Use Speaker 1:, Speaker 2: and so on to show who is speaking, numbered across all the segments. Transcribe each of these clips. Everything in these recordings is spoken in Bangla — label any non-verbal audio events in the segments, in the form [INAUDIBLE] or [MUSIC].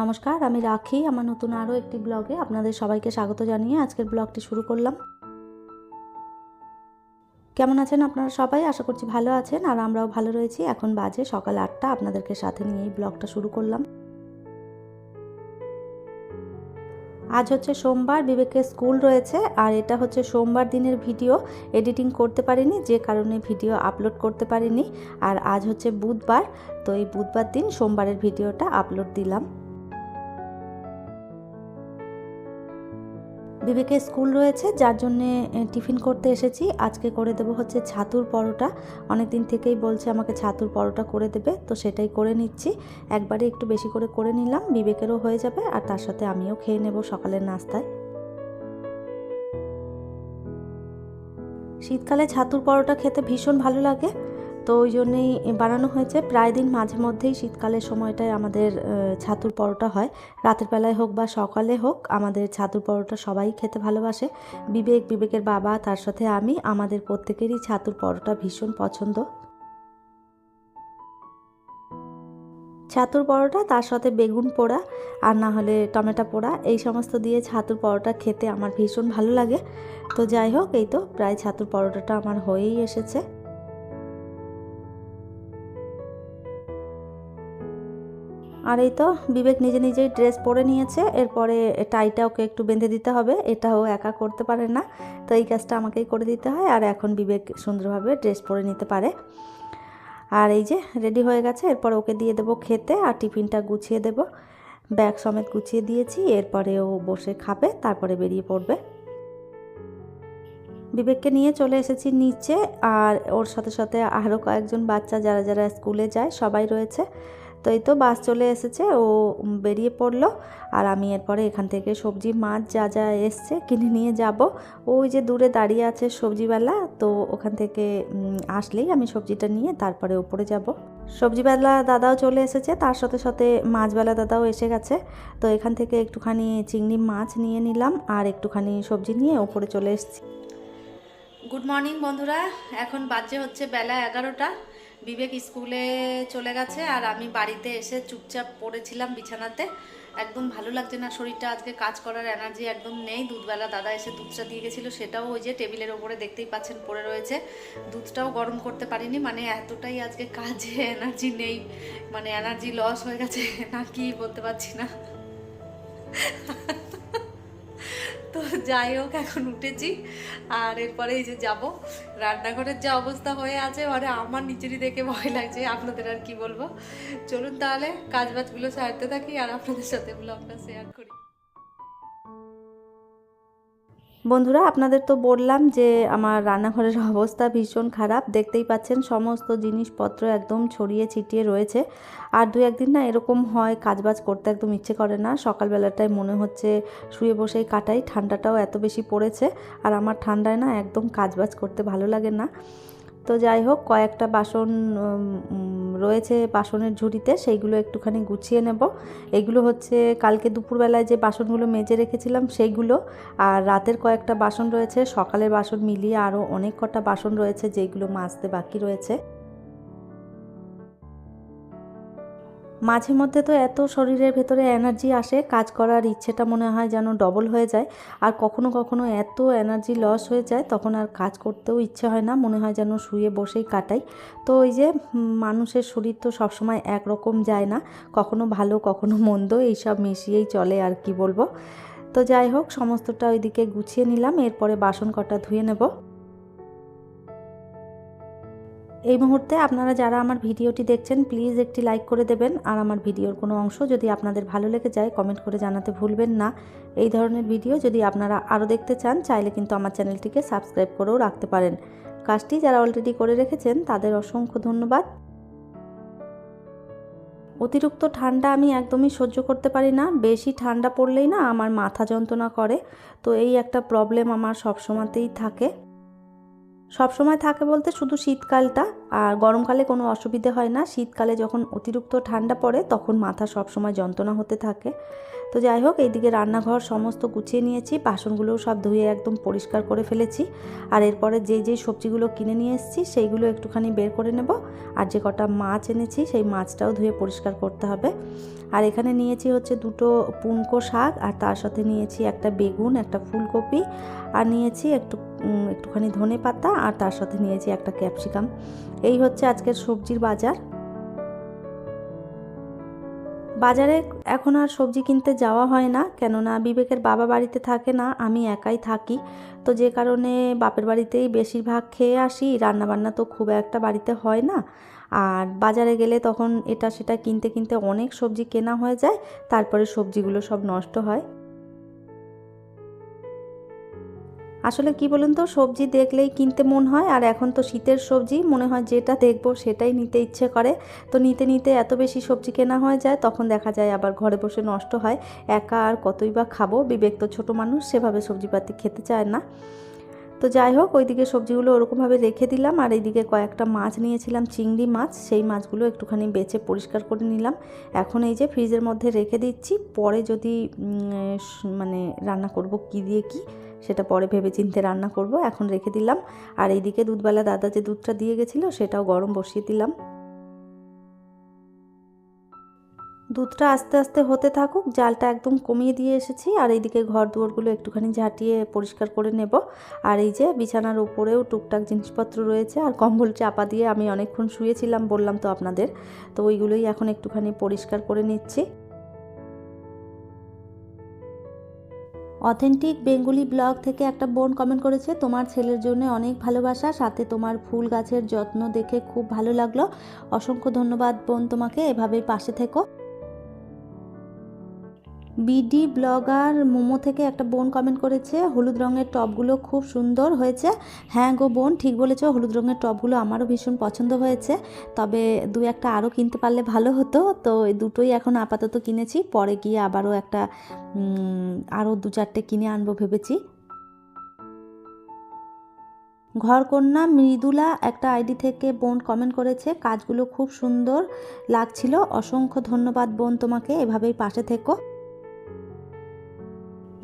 Speaker 1: নমস্কার, আমি রাখি আমার নতুন আরও একটি ব্লগে। আপনাদের সবাইকে স্বাগত জানিয়ে আজকের ব্লগটি শুরু করলাম। কেমন আছেন আপনারা সবাই? আশা করছি ভালো আছেন, আর আমরাও ভালো রয়েছি। এখন বাজে সকাল আটটা, আপনাদেরকে সাথে নিয়ে এই ব্লগটা শুরু করলাম। আজ হচ্ছে সোমবার, বিবেকের স্কুল রয়েছে, আর এটা হচ্ছে সোমবার দিনের ভিডিও। এডিটিং করতে পারিনি, যে কারণে ভিডিও আপলোড করতে পারিনি। আর আজ হচ্ছে বুধবার, তো এই বুধবার দিন সোমবারের ভিডিওটা আপলোড দিলাম। বিবেকের স্কুল রয়েছে, যার জন্যে টিফিন করতে এসেছি। আজকে করে দেবো হচ্ছে ছাতুর পরোটা। অনেক দিন থেকেই বলছে আমাকে ছাতুর পরোটা করে দেবে, তো সেটাই করে নিচ্ছি। একবারে একটু বেশি করে করে নিলাম, বিবেকেরও হয়ে যাবে, আর তার সাথে আমিও খেয়ে নেব সকালের নাস্তায়। শীতকালে ছাতুর পরোটা খেতে ভীষণ ভালো লাগে। তো ওই জন্যেই বানানো হয়েছে। প্রায় দিন মাঝে মধ্যেই শীতকালের সময়টায় আমাদের ছাতুর পরোটা হয়। রাতের বেলায় হোক বা সকালে হোক, আমাদের ছাতুর পরোটা সবাই খেতে ভালোবাসে। বিবেক, বিবেকের বাবা, তার সাথে আমি, আমাদের প্রত্যেকেরই ছাতুর পরোটা ভীষণ পছন্দ। ছাতুর পরোটা, তার সাথে বেগুন পোড়া আর না হলে টমেটো পোড়া, এই সমস্ত দিয়ে ছাতুর পরোটা খেতে আমার ভীষণ ভালো লাগে। তো যাই হোক, এই তো প্রায় ছাতুর পরোটাটা আমার হয়েই এসেছে। আর এই তো বিবেক নিজে নিজেই ড্রেস পরে নিয়েছে, এরপরে টাইটা ওকে একটু বেঁধে দিতে হবে, এটা ও একা করতে পারে না, তো এই কাজটা আমাকেই করে দিতে হয়, আর এখন বিবেক সুন্দরভাবে ড্রেস পরে নিতে পারে। আর এই যে রেডি হয়ে গেছে, এরপর ওকে দিয়ে দেবো খেতে, আর টিফিনটা গুছিয়ে দেব, ব্যাগ সমেত গুছিয়ে দিয়েছি, এরপরে ও বসে খাবে, তারপরে বেরিয়ে পড়বে। বিবেককে নিয়ে চলে এসেছি নিচে, আর ওর সাথে সাথে আরও কয়েকজন বাচ্চা যারা যারা স্কুলে যায়, সবাই রয়েছে। তো এই তো বাস চলে এসেছে। ও বেরিয়ে পড়ল আর আমি এরপরে এখান থেকে সবজি, মাছ যা যা এসছে কিনে নিয়ে যাব। ওই যে দূরে দাঁড়িয়ে আছে সবজিবেলা তো ওখান থেকে আসলেই আমি সবজিটা নিয়ে তারপরে ওপরে যাব। সবজিবেলা দাদাও চলে এসেছে, তার সাথে সাথে মাছবেলা দাদাও এসে গেছে। তো এখান থেকে একটুখানি চিংড়ি মাছ নিয়ে নিলাম আর একটুখানি সবজি নিয়ে ওপরে চলে এসেছি। গুড মর্নিং বন্ধুরা, এখন বাজে হচ্ছে বেলা এগারোটা। বিবেক স্কুলে চলে গেছে আর আমি বাড়িতে এসে চুপচাপ পড়েছিলাম বিছানাতে। একদম ভালো লাগছে না, শরীরটা আজকে কাজ করার এনার্জি একদম নেই। দুধবেলা দাদা এসে দুধটা দিয়ে গেছিল, সেটাও ওই যে টেবিলের ওপরে দেখতেই পাচ্ছেন পড়ে রয়েছে। দুধটাও গরম করতে পারিনি মানে এতটাই আজকে কাজে এনার্জি নেই মানে এনার্জি লস হয়ে গেছে, না কি বলতে পারছি না। তো যাই হোক, এখন উঠেছি। আর এরপরে এই যে যাব। রান্নাঘরের যা অবস্থা হয়ে আছে মানে আমার নিজেরই দেখে ভয় লাগছে, আপনাদের আর কি বলব? চলুন তাহলে, কাজবাজগুলো সারতে থাকি, আর আপনাদের সাথে ব্লগটা শেয়ার করি। বন্ধুরা, আপনাদের তো বললাম যে আমার রান্নাঘরের [LAUGHS] অবস্থা ভীষণ খারাপ। দেখতেই পাচ্ছেন, সমস্ত জিনিসপত্র একদম ছড়িয়ে ছিটিয়ে রয়েছে। আর দু একদিন না এরকম হয়, কাজবাজ করতে একদম ইচ্ছে করে না। সকালবেলাটায় মনে হচ্ছে শুয়ে বসেই কাটাই, ঠান্ডাটাও এত বেশি পড়েছে। আর আমার ঠান্ডায় না একদম কাজবাজ করতে ভালো লাগে না। তো যাই হোক, কয়েকটা বাসন রয়েছে বাসনের ঝুড়িতে, সেইগুলো একটুখানি গুছিয়ে নেব। এগুলো হচ্ছে কালকে দুপুরবেলায় যে বাসনগুলো মেজে রেখেছিলাম সেইগুলো, আর রাতের কয়েকটা বাসন রয়েছে। সকালের বাসন মিলিয়ে আরও অনেক কটা বাসন রয়েছে যেগুলো মাজতে বাকি রয়েছে। মাঝে মধ্যে তো এত শরীরের ভেতরে এনার্জি আসে, কাজ করার ইচ্ছেটা মনে হয় যেন ডবল হয়ে যায়। আর কখনো কখনো এত এনার্জি লস হয়ে যায়, তখন আর কাজ করতেও ইচ্ছে হয় না, মনে হয় যেন শুয়ে বসেই কাটাই। তো ওই যে মানুষের শরীর তো সবসময় একরকম যায় না, কখনো ভালো, কখনো মন্দ, এইসব মিশিয়েই চলে আর কি বলব। তো যাই হোক, সমস্তটা ওইদিকে গুছিয়ে নিলাম, এরপরে বাসন কটা ধুয়ে নেব। এই মুহূর্তে আপনারা যারা আমার ভিডিওটি দেখছেন প্লিজ একটি লাইক করে দেবেন। আর আমার ভিডিওর কোনো অংশ যদি আপনাদের ভালো লেগে যায় কমেন্ট করে জানাতে ভুলবেন না। এই ধরনের ভিডিও যদি আপনারা আরও দেখতে চান, চাইলে কিন্তু আমার চ্যানেলটিকে সাবস্ক্রাইব করেও রাখতে পারেন। কাজটি যারা অলরেডি করে রেখেছেন, তাদের অসংখ্য ধন্যবাদ। অতিরিক্ত ঠান্ডা আমি একদমই সহ্য করতে পারি না। বেশি ঠান্ডা পড়লেই না আমার মাথা যন্ত্রণা করে। তো এই একটা প্রবলেম আমার সবসময়তেই থাকে। সবসময় থাকে বলতে শুধু শীতকালটা আর গরমকালে কোনো অসুবিধে হয় না। শীতকালে যখন অতিরিক্ত ঠান্ডা পড়ে, তখন মাথা সবসময় যন্ত্রণা হতে থাকে। তো যাই হোক, এইদিকে রান্নাঘর সমস্ত গুছিয়ে নিয়েছি। বাসনগুলোও সব ধুয়ে একদম পরিষ্কার করে ফেলেছি। আর এরপরে যে যে সবজিগুলো কিনে নিয়ে এসেছি, সেইগুলো একটুখানি বের করে নেব। আর যে কটা মাছ এনেছি, সেই মাছটাও ধুয়ে পরিষ্কার করতে হবে। আর এখানে নিয়েছি হচ্ছে দুটো পুনকো শাক, আর তার সাথে নিয়েছি একটা বেগুন, একটা ফুলকপি। আর নিয়েছি একটু একটুখানি ধনে পাতা আর তার সাথে নিয়েছি একটা ক্যাপসিকাম। এই হচ্ছে আজকের সবজির বাজার। বাজারে এখন আর সবজি কিনতে যাওয়া হয় না, কেননা বিবেকের বাবা বাড়িতে থাকে না, আমি একাই থাকি। তো যে কারণে বাপের বাড়িতেই বেশিরভাগ খেয়ে আসি, রান্নাবান্না তো খুব একটা বাড়িতে হয় না। আর বাজারে গেলে তখন এটা সেটা কিনতে কিনতে অনেক সবজি কেনা হয়ে যায়, তারপরে সবজিগুলো সব নষ্ট হয়। আসলে কি বলুন তো, সবজি দেখলেই কিনতে মন হয়, আর এখন তো শীতের সবজি, মনে হয় যেটা দেখব সেটাই নিতে ইচ্ছে করে। তো নিতে নিতে এত বেশি সবজি কেনা হয়ে যায়, তখন দেখা যায় আবার ঘরে বসে নষ্ট হয়। একা আর কতই বা খাব, বিবেক তো ছোটো মানুষ, সেভাবে সবজিপাতি খেতে চায় না। তো যাই হোক, ওইদিকে সবজিগুলো ওরকমভাবে রেখে দিলাম, আর এইদিকে কয়েকটা মাছ নিয়েছিলাম, চিংড়ি মাছ, সেই মাছগুলো একটুখানি বেছে পরিষ্কার করে নিলাম। এখন এই যে ফ্রিজের মধ্যে রেখে দিচ্ছি, পরে যদি মানে রান্না করব কি দিয়ে কি সেটা পরে ভেবে চিন্তে রান্না করব, এখন রেখে দিলাম। আর এইদিকে দুধবেলা দাদা যে দুধটা দিয়ে গেছিল, সেটাও গরম বসিয়ে দিলাম। দুধটা আস্তে আস্তে হতে থাকুক, জালটা একদম কমিয়ে দিয়ে এসেছি, আর এইদিকে ঘর দুয়ারগুলো একটুখানি ঝাঁটিয়ে পরিষ্কার করে নেব। আর এই যে বিছানার উপরেও টুকটাক জিনিসপত্র রয়েছে, আর কম্বল চাপা দিয়ে আমি অনেকক্ষণ শুয়েছিলাম, বললাম তো আপনাদের। তো ওইগুলোই এখন একটুখানি পরিষ্কার করে নিচ্ছি। অথেন্টিক বেঙ্গুলি ব্লগ থেকে একটা বোন কমেন্ট করেছে, তোমার ছেলের জন্য অনেক ভালোবাসা, সাথে তোমার ফুল গাছের যত্ন দেখে খুব ভালো লাগল। অসংখ্য ধন্যবাদ বোন তোমাকে এভাবেই পাশে থেকো। বিডি ব্লগার মোমো থেকে একটা বোন কমেন্ট করেছে, হলুদ রঙের টপগুলো খুব সুন্দর হয়েছে। হ্যাঁ গো বোন, ঠিক বলেছ, হলুদ রঙের টপগুলো আমারও ভীষণ পছন্দ হয়েছে। তবে দু একটা আরও কিনতে পারলে ভালো হতো। তো দুটোই এখন আপাতত কিনেছি, পরে গিয়ে আবারও একটা আরও দু চারটে কিনে আনব ভেবেছি। ঘরকন্যা মৃদুলা একটা আইডি থেকে বোন কমেন্ট করেছে, কাজগুলো খুব সুন্দর লাগছিল। অসংখ্য ধন্যবাদ বোন তোমাকে, এভাবেই পাশে থেকো।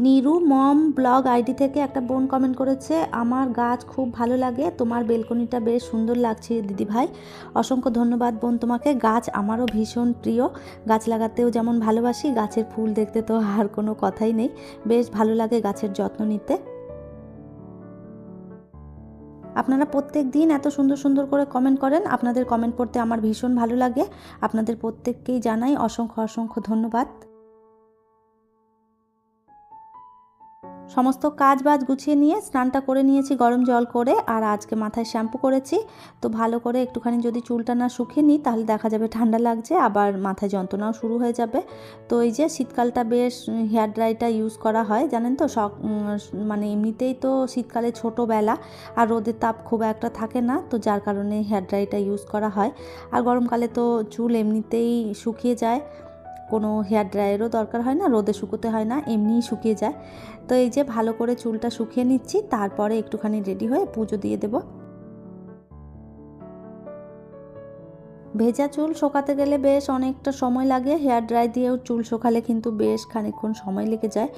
Speaker 1: নিরু মম ব্লগ আইডি থেকে একটা বোন কমেন্ট করেছে, আমার গাছ খুব ভালো লাগে, তোমার বেলকনিটা বেশ সুন্দর লাগছে, দিদি ভাই। অসংখ্য ধন্যবাদ বোন তোমাকে, গাছ আমারও ভীষণ প্রিয়। গাছ লাগাতেও যেমন ভালোবাসি, গাছের ফুল দেখতে তো আর কোনো কথাই নেই। বেশ ভালো লাগে গাছের যত্ন নিতে। আপনারা প্রত্যেক দিন এত সুন্দর সুন্দর করে কমেন্ট করেন, আপনাদের কমেন্ট পড়তে আমার ভীষণ ভালো লাগে। আপনাদের প্রত্যেককেই জানাই অসংখ্য অসংখ্য ধন্যবাদ। সমস্ত কাজ বাজ গুছিয়ে নিয়ে স্নানটা করে নিয়েছি, গরম জল করে, আর আজকে মাথায় শ্যাম্পু করেছি। তো ভালো করে একটুখানি যদি চুলটা না শুকিয়ে নিই, তাহলে দেখা যাবে ঠান্ডা লাগছে, আবার মাথায় যন্ত্রণাও শুরু হয়ে যাবে। তো এই যে শীতকালটা বেশ হেয়ার ড্রাইটা ইউজ করা হয়, জানেন তো, শখ মানে এমনিতেই তো শীতকালে ছোটোবেলা, আর রোদের তাপ খুব একটা থাকে না, তো যার কারণে হেয়ার ড্রাইটা ইউজ করা হয়। আর গরমকালে তো চুল এমনিতেই শুকিয়ে যায়। কোনো হেয়ার ড্রায়ারও দরকার হয় না, রোদে শুকোতে হয় না, এমনিই শুকিয়ে যায়। তো এই যে ভালো করে চুলটা শুকিয়ে নিচ্ছি, তারপরে একটুখানি রেডি হয়ে পুজো দিয়ে দেব। ভেজা চুল শোকাতে গেলে বেশ অনেকটা সময় লাগে, হেয়ার ড্রাই দিয়েও চুল শোকালে কিন্তু বেশ খানিকক্ষণ সময় লেগে যায়।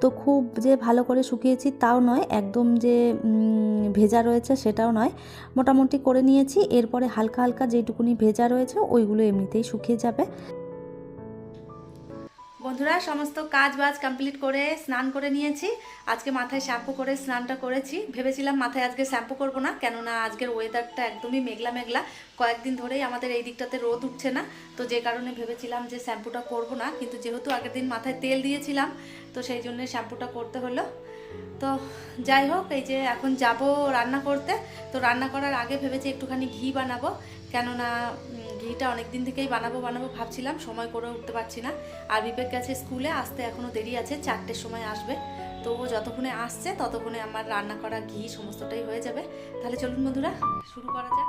Speaker 1: তো খুব যে ভালো করে শুকিয়েছি তাও নয়, একদম যে ভেজা রয়েছে সেটাও নয়। মোটামুটি করে নিয়েছি, এরপরে হালকা হালকা যেটুকুনি ভেজা রয়েছে, ওইগুলো এমনিতেই শুকিয়ে যাবে। বন্ধুরা, সমস্ত কাজ বাজ কমপ্লিট করে স্নান করে নিয়েছি। আজকে মাথায় শ্যাম্পু করে স্নানটা করেছি। ভেবেছিলাম মাথায় আজকে শ্যাম্পু করব না, কেননা আজকের ওয়েদারটা একদমই মেঘলা মেঘলা। কয়েকদিন ধরেই আমাদের এই দিকটাতে রোদ উঠছে না, তো যে কারণে ভেবেছিলাম যে শ্যাম্পুটা করব না, কিন্তু যেহেতু আগের দিন মাথায় তেল দিয়েছিলাম, তো সেই জন্য শ্যাম্পুটা করতে হলো। তো যাই হোক, এই যে এখন যাব রান্না করতে। তো রান্না করার আগে ভেবেছি একটুখানি ঘি বানাবো। কেননা ঘিটা অনেক দিন থেকেই বানাবো বানাবো ভাবছিলাম, সময় করে উঠতে পারছি না। আর বিবেক গেছে স্কুলে, আসতে এখনও দেরি আছে, চারটের সময় আসবে। তো ও যতক্ষণে আসছে, ততক্ষণে আমার রান্না করা ঘি সমস্তটাই হয়ে যাবে। তাহলে চলুন বন্ধুরা, শুরু করা যাক।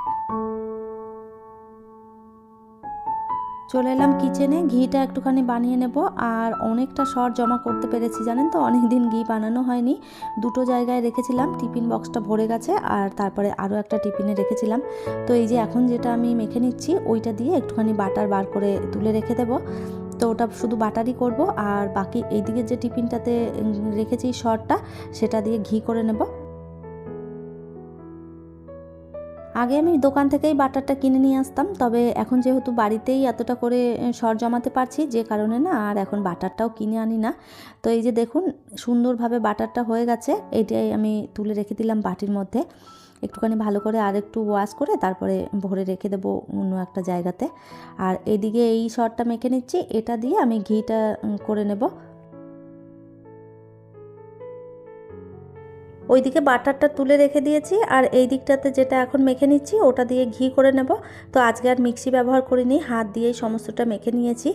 Speaker 1: চলে এলাম কিচেনে ঘিটা একটুখানি বানিয়ে নেব। আর অনেকটা সর জমা করতে পেরেছি, জানেন তো? অনেক দিন ঘি বানানো হয়নি। দুটো জায়গায় রেখেছিলাম, টিফিন বক্সটা ভরে গেছে, আর তারপরে আরও একটা টিফিনে রেখেছিলাম। তো এই যে এখন যেটা আমি মেখে নিচ্ছি, ওইটা দিয়ে একটুখানি বাটার বার করে তুলে রেখে দেবো। তো ওটা শুধু বাটারই করব, আর বাকি এইদিকে যে টিফিনটাতে রেখেছি সরটা, সেটা দিয়ে ঘি করে নেব। আগে আমি দোকান থেকেই বাটারটা কিনে নিয়ে আসতাম, তবে এখন যেহেতু বাড়িতেই এতটা করে সর জমাতে পারছি, যে কারণে না আর এখন বাটারটাও কিনে আনি না। তো এই যে দেখুন, সুন্দরভাবে বাটারটা হয়ে গেছে, এটাই আমি তুলে রেখে দিলাম বাটির মধ্যে। একটুখানি ভালো করে আর একটু ওয়াশ করে তারপরে ভরে রেখে দেবো অন্য একটা জায়গাতে। আর এদিকে এই সরটা মেখে নিচ্ছি, এটা দিয়ে আমি ঘিটা করে নেব। ওইদিকে বাটারটা তুলে রেখে দিয়েছি আর এই দিকটাতে যেটা এখন মেখে নিচ্ছি, ওটা দিয়ে ঘি করে নেব। তো আজকে আর মিক্সি ব্যবহার করিনি, হাত দিয়েই সমস্তটা মেখে নিয়েছি।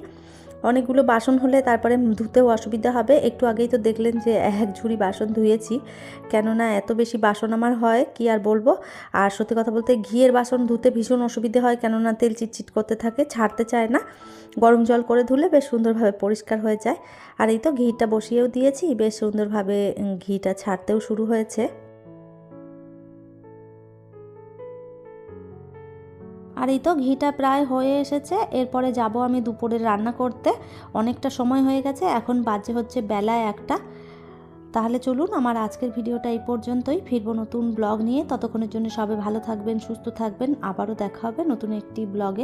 Speaker 1: অনেকগুলো বাসন হলে তারপরে ধুতেও অসুবিধা হবে। একটু আগেই তো দেখলেন যে এক ঝুড়ি বাসন ধুয়েছি। কেননা এত বেশি বাসন আমার হয়, কি আর বলব? আর সত্যি কথা বলতে ঘিয়ের বাসন ধুতে ভীষণ অসুবিধে হয়, কেননা তেল চিটচিট করতে থাকে, ছাড়তে চায় না। গরম জল করে ধুলে বেশ সুন্দরভাবে পরিষ্কার হয়ে যায়। আর এই তো ঘিটা বসিয়েও দিয়েছি, বেশ সুন্দরভাবে ঘিটা ছাড়তেও শুরু হয়েছে। আর এই তো ঘিটা প্রায় হয়ে এসেছে, এরপরে যাব আমি দুপুরের রান্না করতে। অনেকটা সময় হয়ে গেছে, এখন বাজে হচ্ছে বেলা একটা। তাহলে চলুন, আমার আজকের ভিডিওটা এই পর্যন্তই। ফিরবো নতুন ব্লগ নিয়ে। ততক্ষণের জন্য সবাই ভালো থাকবেন, সুস্থ থাকবেন। আবারও দেখা হবে নতুন একটি ব্লগে।